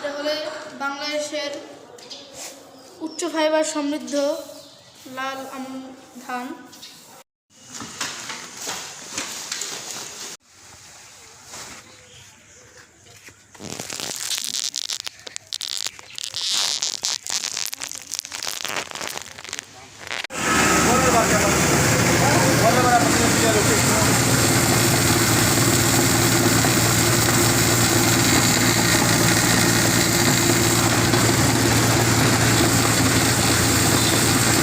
এটা হলে বাংলাদেশের উচ্চ ফাইবার সমৃদ্ধ লাল আমন ধান।